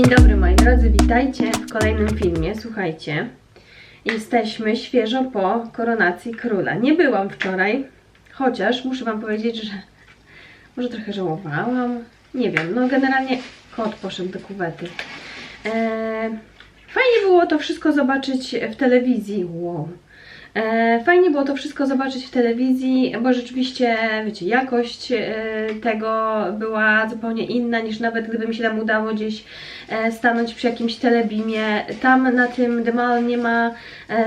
Dzień dobry moi drodzy, witajcie w kolejnym filmie. Słuchajcie, jesteśmy świeżo po koronacji króla. Nie byłam wczoraj, chociaż muszę wam powiedzieć, że może trochę żałowałam. Nie wiem, no generalnie kot poszedł do kuwety. Eee, fajnie było to wszystko zobaczyć w telewizji. Wow. E, Fajnie było to wszystko zobaczyć w telewizji, bo rzeczywiście, wiecie, jakość e, tego była zupełnie inna niż nawet gdyby mi się tam udało gdzieś e, stanąć przy jakimś telebimie. Tam na tym Demal nie ma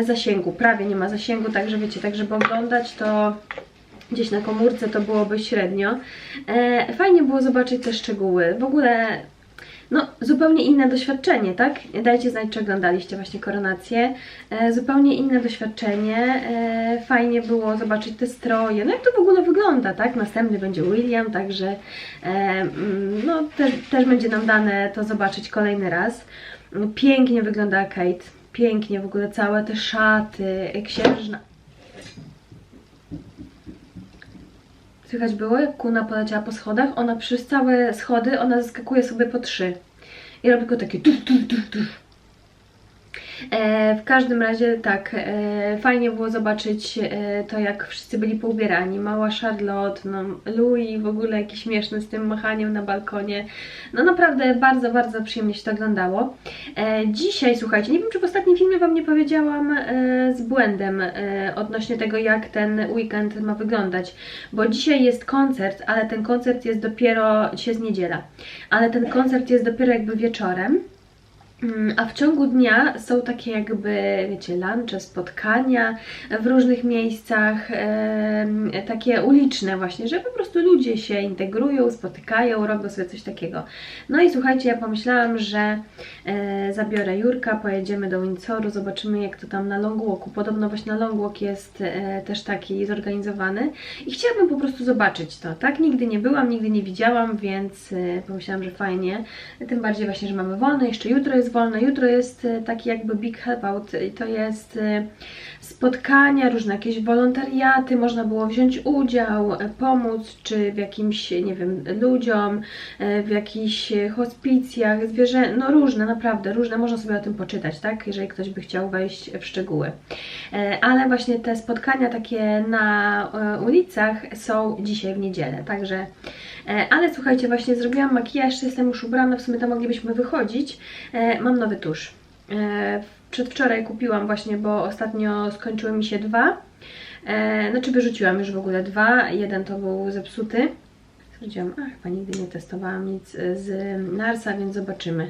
zasięgu, prawie nie ma zasięgu, także wiecie, tak żeby oglądać to gdzieś na komórce to byłoby średnio. Fajnie było zobaczyć te szczegóły. W ogóle no, zupełnie inne doświadczenie, tak? Dajcie znać, czy oglądaliście właśnie koronację. E, zupełnie inne doświadczenie. E, fajnie było zobaczyć te stroje. No, jak to w ogóle wygląda, tak? Następny będzie William, także e, mm, no, też, też będzie nam dane to zobaczyć kolejny raz. Pięknie wygląda Kate. Pięknie w ogóle całe te szaty, księżna. Słychać było, jak kuna poleciała po schodach. Ona przez całe schody, ona zaskakuje sobie po trzy. I robi go takie tuf, tuf, tuf, tuf. E, w każdym razie tak, e, fajnie było zobaczyć e, to, jak wszyscy byli poubierani. Mała Charlotte, no, Louis w ogóle jakiś śmieszny z tym machaniem na balkonie. No naprawdę bardzo, bardzo przyjemnie się to oglądało. Dzisiaj, słuchajcie, nie wiem, czy w ostatnim filmie Wam nie powiedziałam z błędem odnośnie tego, jak ten weekend ma wyglądać. Bo dzisiaj jest koncert, ale ten koncert jest dopiero, dzisiaj jest niedziela, ale ten koncert jest dopiero jakby wieczorem. Mm, A w ciągu dnia są takie jakby, wiecie, lunche, spotkania w różnych miejscach, em, takie uliczne właśnie, że po prostu ludzie się integrują, spotykają, robią sobie coś takiego. No i słuchajcie, ja pomyślałam, że e, zabiorę Jurka, pojedziemy do Windsoru, zobaczymy jak to tam na Long Walku. Podobno właśnie na Long Walk jest e, też taki zorganizowany i chciałabym po prostu zobaczyć to, tak? Nigdy nie byłam, nigdy nie widziałam, więc e, pomyślałam, że fajnie. Tym bardziej właśnie, że mamy wolne, jeszcze jutro jest wolne. Jutro jest e, taki jakby big help out i to jest e, spotkania, różne jakieś wolontariaty, można było wziąć udział, e, pomóc, czy w jakimś, nie wiem, ludziom, e, w jakichś hospicjach, zwierzę, no różne, naprawdę różne, można sobie o tym poczytać, tak, jeżeli ktoś by chciał wejść w szczegóły. E, Ale właśnie te spotkania takie na ulicach są dzisiaj w niedzielę, także Ale słuchajcie, właśnie zrobiłam makijaż, jestem już ubrana, w sumie to moglibyśmy wychodzić. Mam nowy tusz. Przedwczoraj kupiłam właśnie, bo ostatnio skończyły mi się dwa. E, Znaczy wyrzuciłam już w ogóle dwa, jeden to był zepsuty. Stwierdziłam, a chyba nigdy nie testowałam nic e, z Narsa, więc zobaczymy.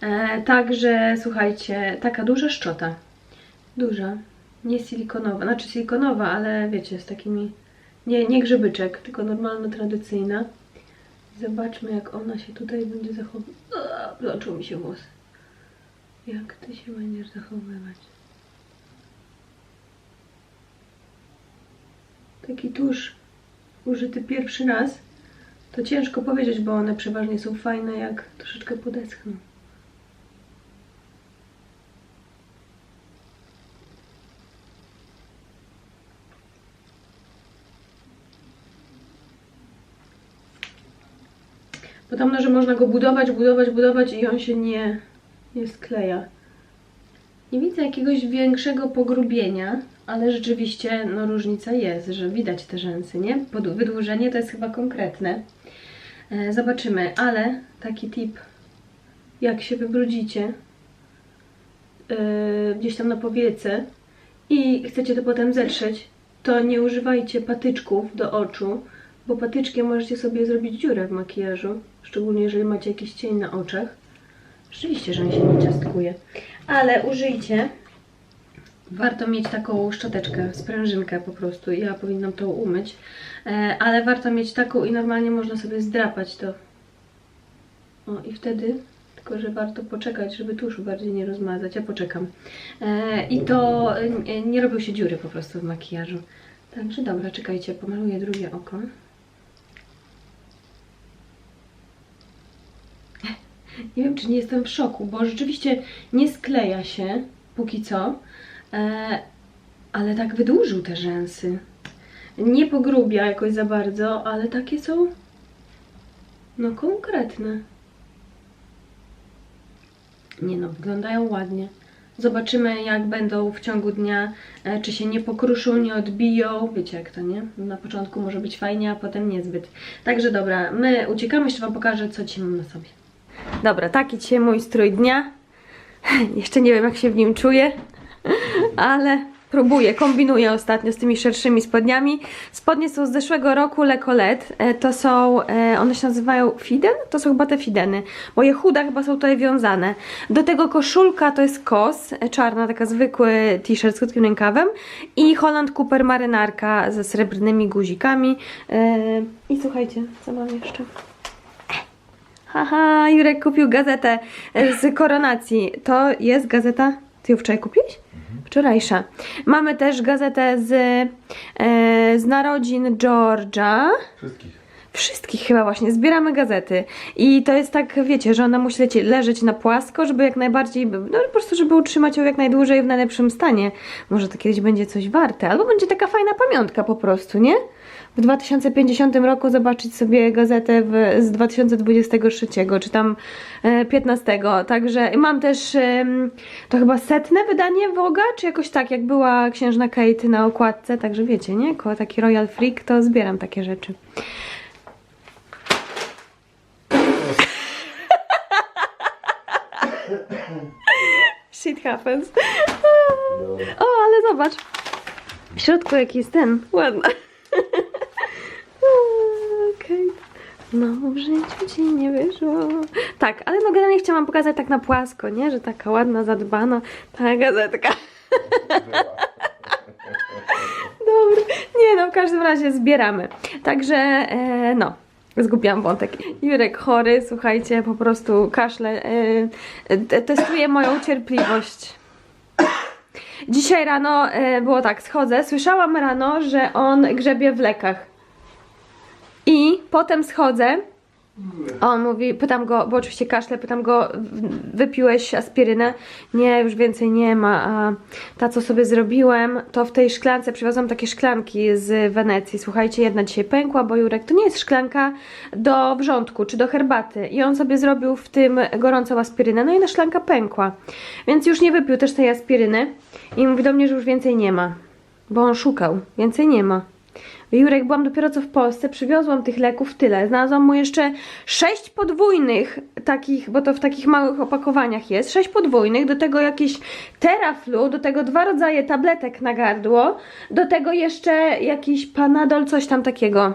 E, Także słuchajcie, taka duża szczota. Duża. Nie silikonowa, znaczy silikonowa, ale wiecie, z takimi nie, nie grzebyczek, tylko normalna, tradycyjna. Zobaczmy, jak ona się tutaj będzie zachowywać. Zaczął mi się włos. Jak ty się będziesz zachowywać? Taki tusz użyty pierwszy raz, to ciężko powiedzieć, bo one przeważnie są fajne, jak troszeczkę podeschną. Podobno, że można go budować, budować, budować i on się nie, nie skleja. Nie widzę jakiegoś większego pogrubienia, ale rzeczywiście no, różnica jest, że widać te rzęsy, nie? Pod- Wydłużenie to jest chyba konkretne. E, zobaczymy, ale taki tip, jak się wybrudzicie e, gdzieś tam na powiece i chcecie to potem zetrzeć, to nie używajcie patyczków do oczu, bo patyczkiem możecie sobie zrobić dziurę w makijażu, szczególnie jeżeli macie jakiś cień na oczach. Rzeczywiście, że on się nie ciastkuje. Ale użyjcie. Warto mieć taką szczoteczkę, sprężynkę po prostu. Ja powinnam to umyć. E, ale warto mieć taką i normalnie można sobie zdrapać to. O i wtedy, tylko że warto poczekać, żeby tuszu bardziej nie rozmazać. Ja poczekam. E, I to e, nie robią się dziury po prostu w makijażu. Także dobra, czekajcie, pomaluję drugie oko. Nie wiem, czy nie jestem w szoku, bo rzeczywiście nie skleja się póki co, e, ale tak wydłużył te rzęsy. Nie pogrubia jakoś za bardzo, ale takie są no konkretne. Nie no, wyglądają ładnie. Zobaczymy, jak będą w ciągu dnia, e, czy się nie pokruszą, nie odbiją. Wiecie jak to, nie? Na początku może być fajnie, a potem niezbyt. Także dobra, my uciekamy, jeszcze Wam pokażę, co dzisiaj mam na sobie. Dobra, taki dzisiaj mój strój dnia. Jeszcze nie wiem, jak się w nim czuję, ale próbuję, kombinuję ostatnio z tymi szerszymi spodniami. Spodnie są z zeszłego roku Le Colette. To są, e, one się nazywają Fiden? To są chyba te Fideny. Moje chuda chyba są tutaj wiązane. Do tego koszulka to jest kos, e, czarna, taka zwykły t-shirt z krótkim rękawem i Holland Cooper marynarka ze srebrnymi guzikami. E, I słuchajcie, co mam jeszcze? Haha, Jurek kupił gazetę e, z koronacji. To jest gazeta. Ty ją wczoraj kupiłeś? Wczorajsza. Mamy też gazetę z, e, z narodzin George'a. Wszystkich. Wszystkich chyba właśnie. Zbieramy gazety. I to jest tak, wiecie, że ona musi lecieć, leżeć na płasko, żeby jak najbardziej, no po prostu, żeby utrzymać ją jak najdłużej w najlepszym stanie. Może to kiedyś będzie coś warte. Albo będzie taka fajna pamiątka po prostu, nie? W 2050 roku zobaczyć sobie gazetę w, z 2023, czy tam e, 15. Także mam też to chyba setne wydanie Woga, czy jakoś tak, jak była księżna Kate na okładce. Także wiecie, nie? Koło taki Royal Freak, to zbieram takie rzeczy. Shit happens. O, ale zobacz. W środku jaki jest ten. Ładna. Okej. No, w życiu ci nie wyszło. Tak, ale no generalnie chciałam pokazać tak na płasko, nie? Że taka ładna, zadbana ta gazetka. Dobry. Nie no, w każdym razie zbieramy. Także, e, no. Zgubiłam wątek. Jurek chory, słuchajcie, po prostu kaszle. E, testuje moją cierpliwość. Dzisiaj rano e, było tak, schodzę, słyszałam rano, że on grzebie w lekach. I potem schodzę, on mówi, pytam go, bo oczywiście kaszle, pytam go, wypiłeś aspirynę? Nie, już więcej nie ma, a ta co sobie zrobiłem, to w tej szklance, przywiozłam takie szklanki z Wenecji, słuchajcie, jedna dzisiaj pękła, bo Jurek, to nie jest szklanka do wrzątku, czy do herbaty. I on sobie zrobił w tym gorącą aspirynę, no i na szklanka pękła, więc już nie wypił też tej aspiryny. I mówi do mnie, że już więcej nie ma, bo on szukał, więcej nie ma. Jurek, byłam dopiero co w Polsce, przywiozłam tych leków tyle. Znalazłam mu jeszcze sześć podwójnych takich, bo to w takich małych opakowaniach jest, sześć podwójnych, do tego jakieś teraflu, do tego dwa rodzaje tabletek na gardło, do tego jeszcze jakiś panadol, coś tam takiego.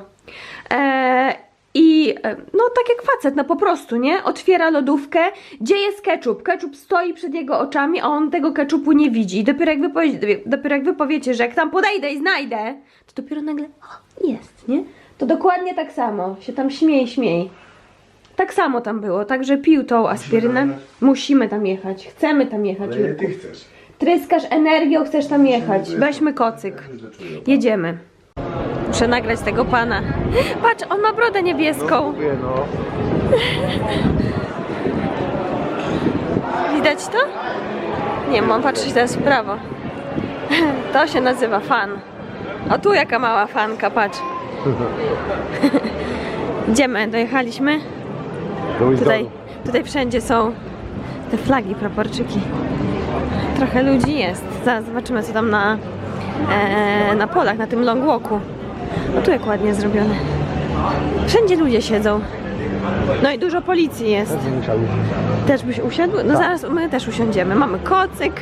Eee, i e, no tak jak facet, no po prostu, nie? Otwiera lodówkę, gdzie jest ketchup? Ketchup stoi przed jego oczami, a on tego ketchupu nie widzi. I dopiero jak wy, powie, dopiero jak wy powiecie, że jak tam podejdę i znajdę, to dopiero nagle o, jest, nie? To dokładnie tak samo. Się tam śmiej, śmiej. Tak samo tam było, także pił tą aspirynę. Musimy tam jechać, chcemy tam jechać. Ale nie ty chcesz. Tryskasz energią, chcesz tam jechać. Weźmy kocyk. Jedziemy. Muszę nagrać tego pana. Patrz, on ma brodę niebieską. Mówię, no. Widać to? Nie, mam patrzeć teraz w prawo. To się nazywa fan. O tu jaka mała fanka, patrz. Idziemy, dojechaliśmy. Tutaj, tutaj wszędzie są te flagi, proporczyki. Trochę ludzi jest. Zaraz zobaczymy, co tam na, e, na polach, na tym long walku. No tu jak ładnie zrobione. Wszędzie ludzie siedzą. No i dużo policji jest. Też byś usiadł? No zaraz my też usiądziemy. Mamy kocyk.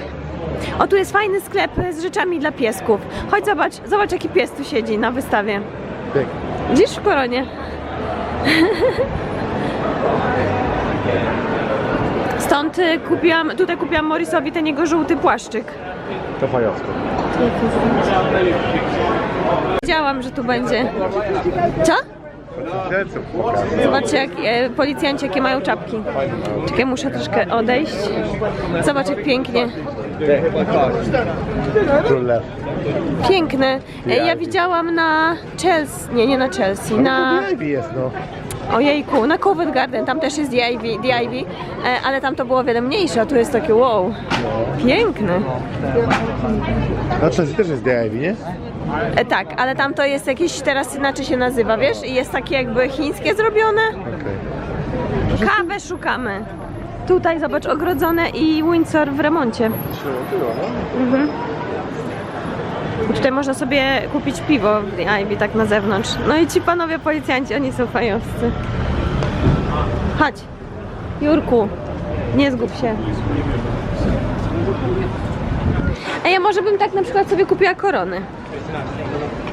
O, tu jest fajny sklep z rzeczami dla piesków. Chodź zobacz, zobacz jaki pies tu siedzi na wystawie. Widzisz w koronie? Stąd y, kupiłam, tutaj kupiłam Morrisowi ten jego żółty płaszczyk. To fajowsko. Wiedziałam, że tu będzie. Co? Zobaczcie, jak e, policjanci jakie mają czapki. Czekaj, muszę troszkę odejść. Zobacz, jak pięknie. Królew. Piękne. E, ja widziałam na Chelsea, nie, nie na Chelsea, na... Ivy jest, no. Ojejku, na Covent Garden, tam też jest The Ivy, The Ivy e, ale tam to było o wiele mniejsze, a tu jest takie wow. Piękne. Na Chelsea też jest The Ivy, nie? E, tak, ale tam to jest jakieś, teraz inaczej się nazywa, wiesz? I jest takie jakby chińskie zrobione. Okej. Kawę szukamy. Tutaj, zobacz, ogrodzone i Windsor w remoncie. Mhm. I Tutaj można sobie kupić piwo w Ivy, tak na zewnątrz. No i ci panowie policjanci, oni są fajowscy. Chodź, Jurku, nie zgub się. A może bym tak na przykład sobie kupiła korony.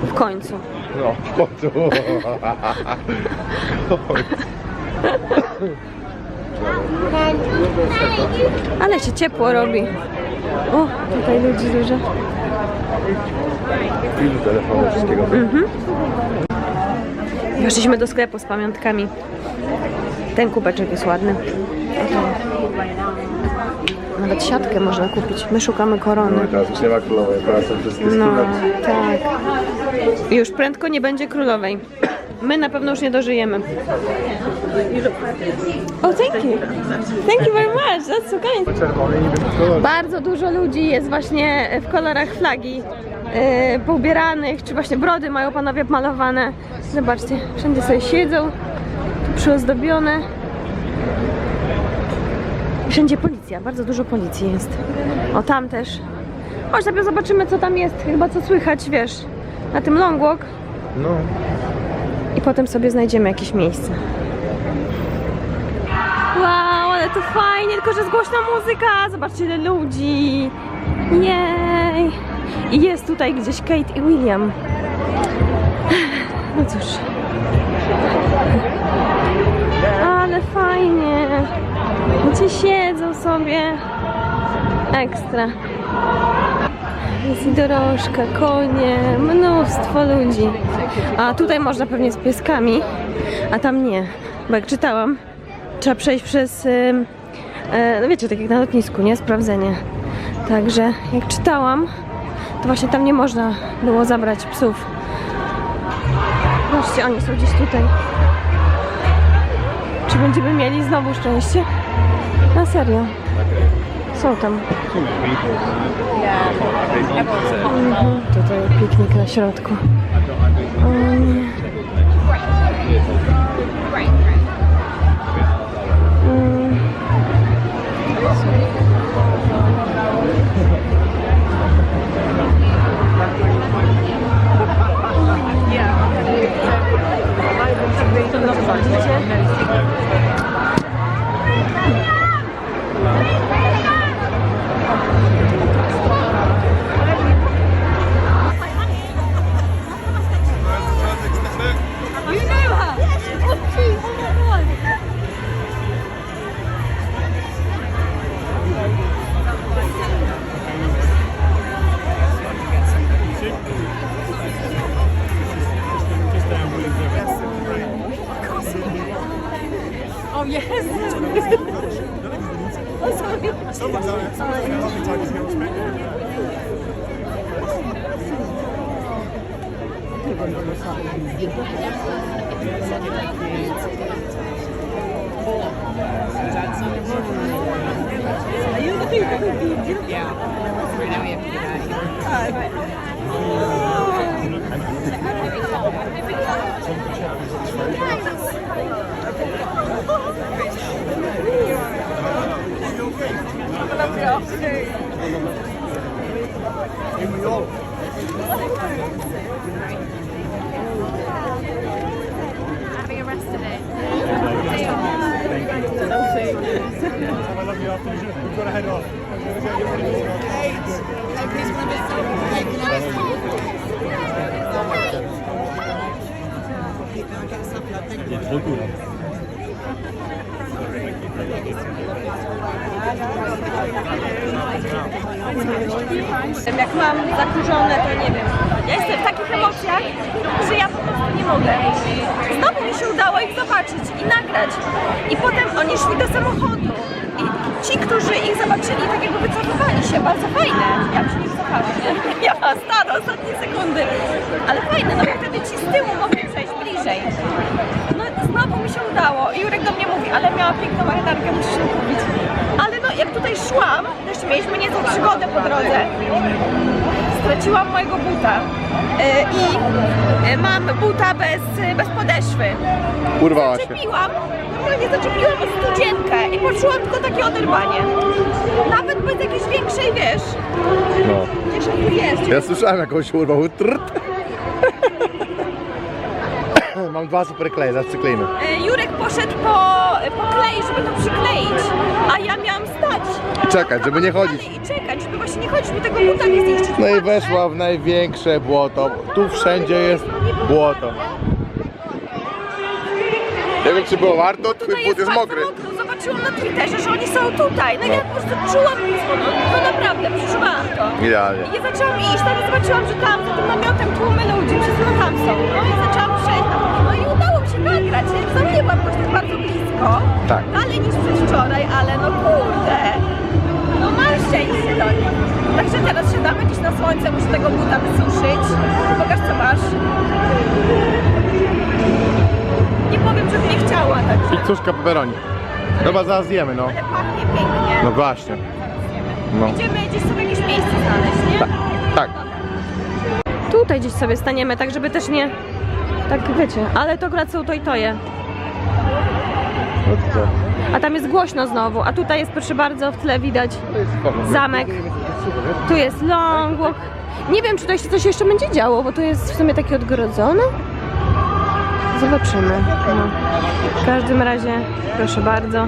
W końcu. No, po tu. Ale się ciepło robi. O, tutaj ludzi dużo. Telefonu, wszystkiego. Weszliśmy do sklepu z pamiątkami. Ten kubeczek jest ładny. Nawet siatkę można kupić. My szukamy korony. No i teraz już nie ma królowej, teraz są wszystkie No, tak. Już prędko nie będzie królowej. My na pewno już nie dożyjemy. Oh, thank you. Thank you very much. That's so kind. Bardzo dużo ludzi jest właśnie w kolorach flagi e, poubieranych, czy właśnie brody mają panowie malowane. Zobaczcie, wszędzie sobie siedzą, przyozdobione. Wszędzie policja, bardzo dużo policji jest. O, tam też. Chodź, zobaczymy, co tam jest, chyba co słychać, wiesz, na tym long walk No. I potem sobie znajdziemy jakieś miejsce. Wow, ale to fajnie, tylko że jest głośna muzyka. Zobaczcie ile ludzi. Jej. I jest tutaj gdzieś Kate i William. No cóż. Ale fajnie. Gdzie siedzą sobie. Ekstra. Jest dorożka, konie, mnóstwo ludzi. A tutaj można pewnie z pieskami, a tam nie. Bo jak czytałam, trzeba przejść przez, e, no wiecie, tak jak na lotnisku, nie? Sprawdzenie. Także jak czytałam, to właśnie tam nie można było zabrać psów. Zobaczcie, oni są gdzieś tutaj. Czy będziemy mieli znowu szczęście? Na serio. Są tam. Mhm, tutaj piknik na środku. O nie. Mm. Fajne. Ja się nie nie? Ja stara, ostatnie sekundy. Ale fajne, no bo wtedy ci z tyłu mogli przejść bliżej. No znowu mi się udało. I Jurek do mnie mówi, ale miała piękną marynarkę, musisz ją kupić. Ale no jak tutaj szłam, to jeszcze mieliśmy niezłą przygodę po drodze. straciłam mojego buta. E, I e, mam buta bez, bez podeszwy. Urwała się. Zaczepiłam, normalnie zaczepiłam studzienkę i poczułam tylko takie oderwanie. Nawet bez jakiejś większej, wiesz, No. gdzieś on tu jest. Ja słyszałem jakąś urwał. Trrt. Mam dwa super kleje, zaraz przyklejmy. E, Jurek poszedł po, po klej, żeby to przykleić, a ja miałam stać. Czekać, żeby nie chodzić. I czekać, żeby właśnie nie chodzić, żeby tego buta nie zniszczyć. No i Patrzę, weszła w największe błoto. Tu wszędzie jest błoto. Nie wiem czy było warto, twój but jest bardzo mokry. mokro. Zobaczyłam na Twitterze, że oni są tutaj. No i ja po prostu czułam pismo, no, no naprawdę, przeżuwałam to. Idealnie. I zaczęłam iść, nagle zobaczyłam, że tam za tym namiotem tłumy ludzi, wszystko tam są. No i zaczęłam przejść. No i udało mi się nagrać. Ja nie byłam jakoś tak bardzo blisko. Tak. Dalej niż przedwczoraj, ale no kurde. No mam szczęście do nich. Także teraz siadamy gdzieś na słońce, muszę tego buta wysuszyć. Pokaż co masz. Powiem, żeby nie chciała, także. Pizzuszka pepperoni. Chyba zaraz zjemy, no. Ale pachnie pięknie. No właśnie. No. Idziemy gdzieś sobie jakieś miejsce znaleźć, nie? Tak. Tak. Tutaj gdzieś sobie staniemy, tak żeby też nie... Tak wiecie, ale to akurat są to i toje. No to co? A tam jest głośno znowu, a tutaj jest proszę bardzo w tle widać zamek. Tu jest long walk. Nie wiem, czy to się coś jeszcze będzie działo, bo to jest w sumie takie odgrodzone. Zobaczymy. No. W każdym razie, proszę bardzo.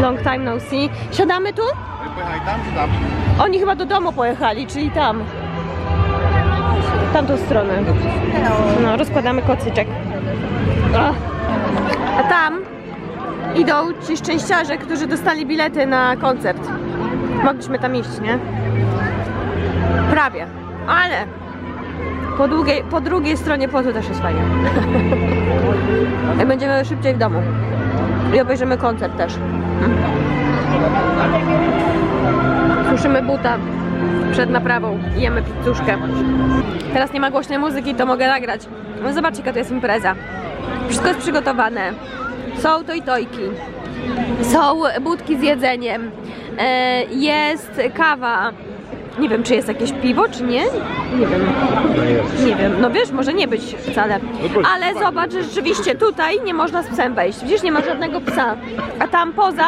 Long time no see. Siadamy tu? Pojechali tam czy tam? Oni chyba do domu pojechali, czyli tam. W tamtą stronę. No, rozkładamy kocyczek. Ach. A tam idą ci szczęściarze, którzy dostali bilety na koncert. Mogliśmy tam iść, nie? Prawie. Ale po, długiej, po drugiej stronie płotu też jest fajnie. I będziemy szybciej w domu. I obejrzymy koncert też. Suszymy buta przed naprawą jemy pizzuszkę. Teraz nie ma głośnej muzyki, to mogę nagrać. No zobaczcie, jaka to jest impreza. Wszystko jest przygotowane. Są to i tojki. Są budki z jedzeniem. E, jest kawa. Nie wiem, czy jest jakieś piwo, czy nie? Nie wiem. No nie wiem, no wiesz, może nie być wcale. No Ale zobacz, że rzeczywiście tutaj nie można z psem wejść. Widzisz, nie ma żadnego psa. A tam poza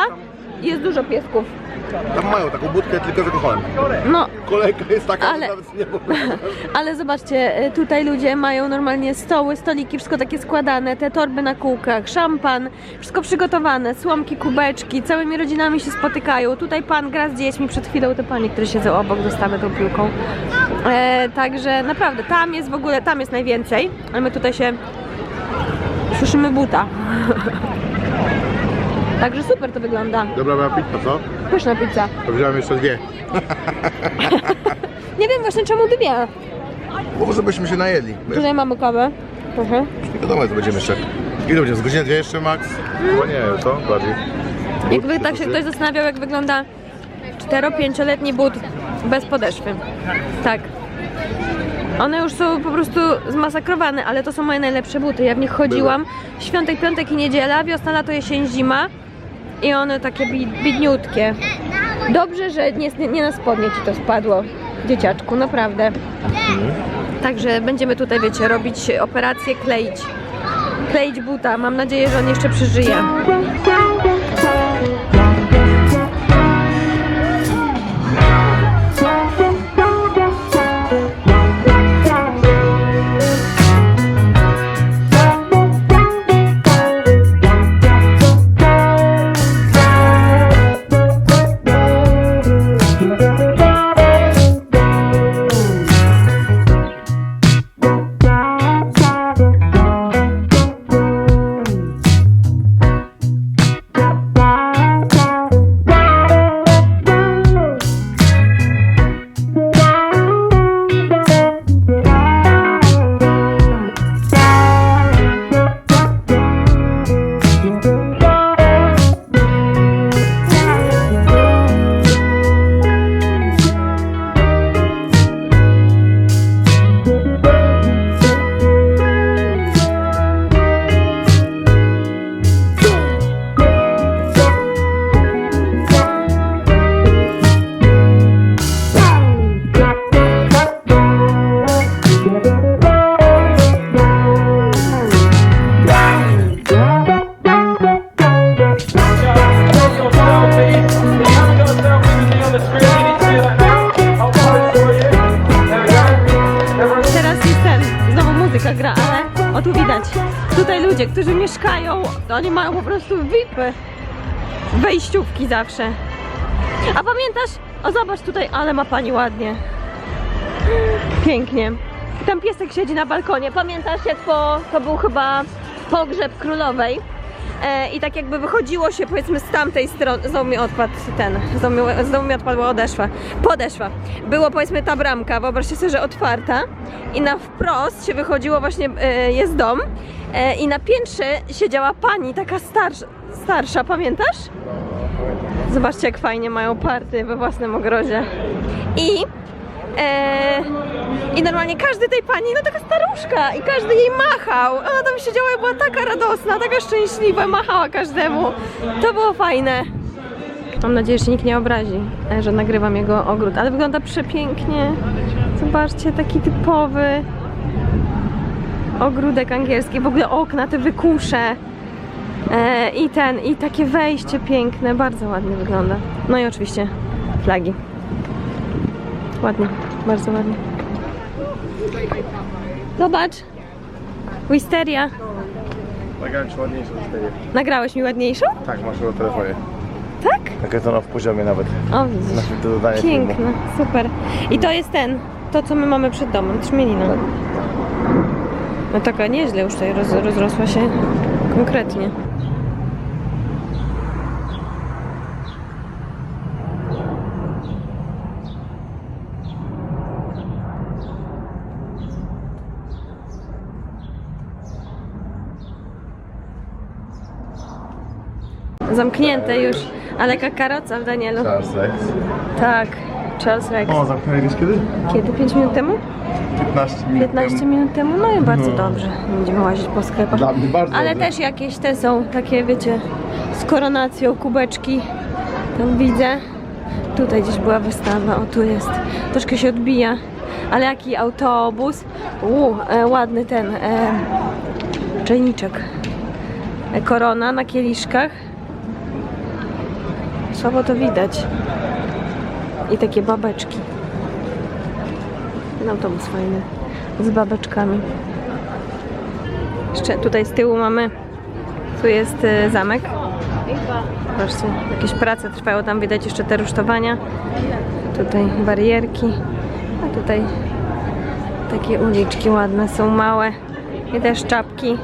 jest dużo piesków. Tam mają taką budkę, tylko kochałem. No, Kolejka jest taka, Ale- że nawet nie ale zobaczcie, e, tutaj ludzie mają normalnie stoły, stoliki, wszystko takie składane, te torby na kółkach, szampan, wszystko przygotowane, słomki, kubeczki, całymi rodzinami się spotykają. Tutaj pan gra z dziećmi, przed chwilą te panie, które siedzą obok, dostały tą piłką. E, także naprawdę, tam jest w ogóle, tam jest najwięcej, a my tutaj się suszymy buta. Także super to wygląda. Dobra, była pizza, co? Pyszna pizza. To wziąłem jeszcze dwie. Nie wiem właśnie czemu dwie. Bo może byśmy się najedli. Wiesz? Tutaj mamy kawę. Mhm. Nie wiadomo, co będziemy jeszcze. Ile będzie? Z godziny dwie jeszcze max? Chyba nie wiem, co? Bardziej. Jakby tak się ktoś zastanawiał, jak wygląda 4-5-letni but bez podeszwy. Tak. One już są po prostu zmasakrowane, ale to są moje najlepsze buty. Ja w nich chodziłam świątek, piątek i niedziela, wiosna, lato, jesień, zima. I one takie bi- biedniutkie. Dobrze, że nie, nie na spodnie ci to spadło, dzieciaczku, naprawdę. Także będziemy tutaj, wiecie, robić operację, kleić. Kleić buta. Mam nadzieję, że on jeszcze przeżyje. VIPy. Wejściówki zawsze. A pamiętasz? O zobacz tutaj, ale ma pani ładnie. Pięknie. Tam piesek siedzi na balkonie. Pamiętasz jak po, to był chyba pogrzeb królowej? E, I tak jakby wychodziło się powiedzmy z tamtej strony, znowu mi odpadł ten, znowu mi, znowu mi odpadła odeszwa, podeszwa. Było powiedzmy ta bramka, wyobraźcie sobie, że otwarta i na wprost się wychodziło właśnie, e, jest dom e, i na piętrze siedziała pani taka starsza, starsza pamiętasz? Zobaczcie jak fajnie mają party we własnym ogrodzie. I E, I normalnie każdy tej pani, no taka staruszka i każdy jej machał. Ona tam siedziała i była taka radosna, taka szczęśliwa, machała każdemu. To było fajne. Mam nadzieję, że nikt nie obrazi, e, że nagrywam jego ogród, ale wygląda przepięknie. Zobaczcie, taki typowy ogródek angielski. W ogóle okna, te wykusze. E, I ten, i takie wejście piękne, bardzo ładnie wygląda. No i oczywiście flagi. Ładnie, bardzo ładnie. Zobacz! Wisteria. Nagrałem ci ładniejszą. Nagrałeś mi ładniejszą? Tak, masz ją w telefonie. Tak? Takie to na w poziomie nawet. O, widzisz. Na do dodania filmu. Piękne, super. I to jest ten, to co my mamy przed domem, trzmielina. No taka nieźle już tutaj roz, rozrosła się konkretnie. Zamknięte już, ale jaka karoca w Danielu. Charles Rex. Tak, Charles Rex. O, zamknęliś kiedy? Kiedy? 5 minut temu? 15 minut 15 temu. minut temu? No i bardzo No. dobrze. Będziemy łazić po sklepach. Dla mnie bardzo Ale dobrze. też jakieś te są takie, wiecie, z koronacją, kubeczki. Tam widzę. Tutaj gdzieś była wystawa, o tu jest. Troszkę się odbija. Ale jaki autobus. Uuu, e, ładny ten e, czajniczek. E, korona na kieliszkach. Słabo to widać. I takie babeczki. Ten autobus fajny. Z babeczkami. Jeszcze tutaj z tyłu mamy. Tu jest e, zamek. Zobaczcie, jakieś prace trwają. Tam widać jeszcze te rusztowania. Tutaj barierki. A tutaj takie uliczki ładne są, małe. I też czapki.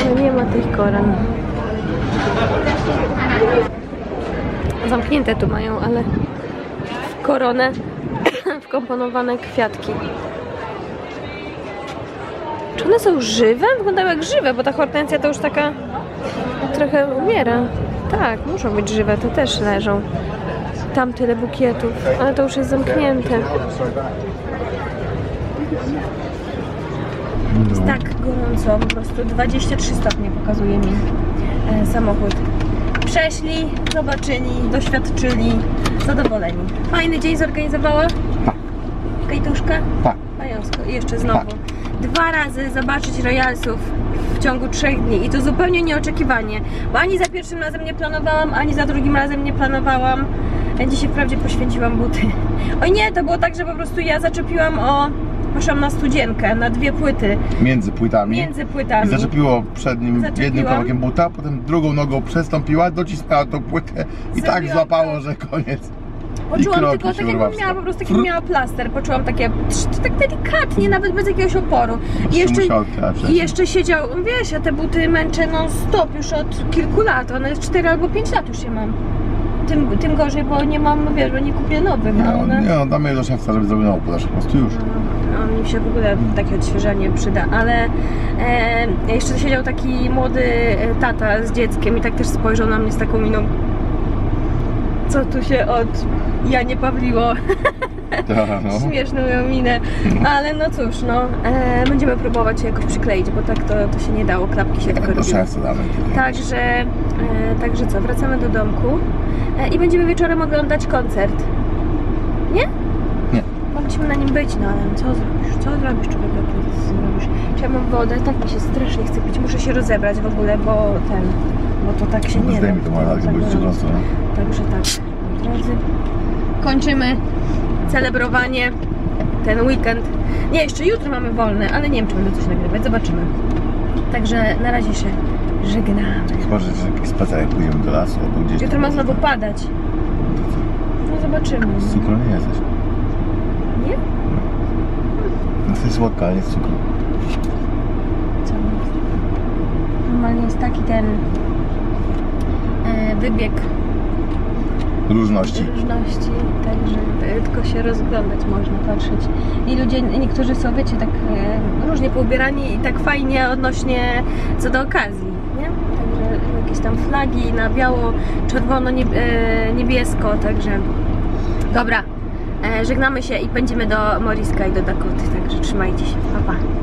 Ale nie ma tych koron. Zamknięte tu mają, ale w koronę wkomponowane kwiatki. Czy one są żywe? Wyglądają jak żywe, bo ta hortensja to już taka trochę umiera. Tak, muszą być żywe, to też leżą. Tam tyle bukietów, ale to już jest zamknięte. Jest tak gorąco, po prostu 23 stopnie pokazuje mi e, samochód. Przeszli, zobaczyli, doświadczyli, zadowoleni. Fajny dzień zorganizowała? Kajtuszka? Tak. Pająsko. I jeszcze znowu. Tak. Dwa razy zobaczyć Royalsów w ciągu trzech dni i to zupełnie nieoczekiwanie, bo ani za pierwszym razem nie planowałam, ani za drugim razem nie planowałam. Dzisiaj wprawdzie poświęciłam buty. Oj nie, to było tak, że po prostu ja zaczepiłam o... Poszłam na studzienkę, na dwie płyty, Między płytami. między płytami. I zaczepiło przednim Zaczepiłam. jednym kawałkiem buta, potem drugą nogą przestąpiła, docisnęła tą płytę i tak złapało, to. że koniec. Poczułam tylko tak jakbym miała po prostu taki miała plaster. Poczułam takie tak delikatnie, nawet bez jakiegoś oporu. I jeszcze, odkrywać i jeszcze siedział, wiesz, ja te buty męczę non stop już od kilku lat. One 4 albo 5 lat już je mam. Tym, tym gorzej, bo nie mam, wiesz, bo nie kupię nowych, a Nie, one... nie, no, damy je do szewca, żeby zrobił nową podaż po prostu już. No, mi się w ogóle takie odświeżenie przyda, ale e, jeszcze siedział taki młody e, tata z dzieckiem i tak też spojrzał na mnie z taką miną. Co tu się od Janie Pawliło? Tak, no. Śmieszną miał minę, ale no cóż, no, e, będziemy próbować je jakoś przykleić, bo tak to, to się nie dało, klapki się tylko Do robiły. szewca damy. Także, e, także co, wracamy do domku i będziemy wieczorem oglądać koncert. Nie? Nie. Mogliśmy na nim być, no ale co zrobisz? Co zrobisz, człowiek? Co zrobisz? Mam wodę? Tak mi się strasznie chce pić. Muszę się rozebrać w ogóle, bo ten, bo to tak się nie da. Zdejmij to malarkę, Tak bo jest gorąco. no. Także tak, drodzy. Kończymy celebrowanie ten weekend. Nie, jeszcze jutro mamy wolny, ale nie wiem, czy będę coś nagrywać. Zobaczymy. Także na razie się żegnamy. Chyba, że jakiś spacer, jak pójdziemy do lasu albo gdzieś. Jutro ma znowu padać. No zobaczymy. Z cukru nie jesteś. Nie? No to jest słodka, ale nie z cukru. Co? Normalnie jest taki ten e, wybieg Różności. różności, także tylko się rozglądać można, patrzeć. I ludzie, niektórzy są, wiecie, tak e, różnie poubierani i tak fajnie odnośnie co do okazji, jakieś tam flagi na biało, czerwono, e, niebiesko, także dobra. E, żegnamy się i pędzimy do Moriska i do Dakoty, także trzymajcie się, pa pa.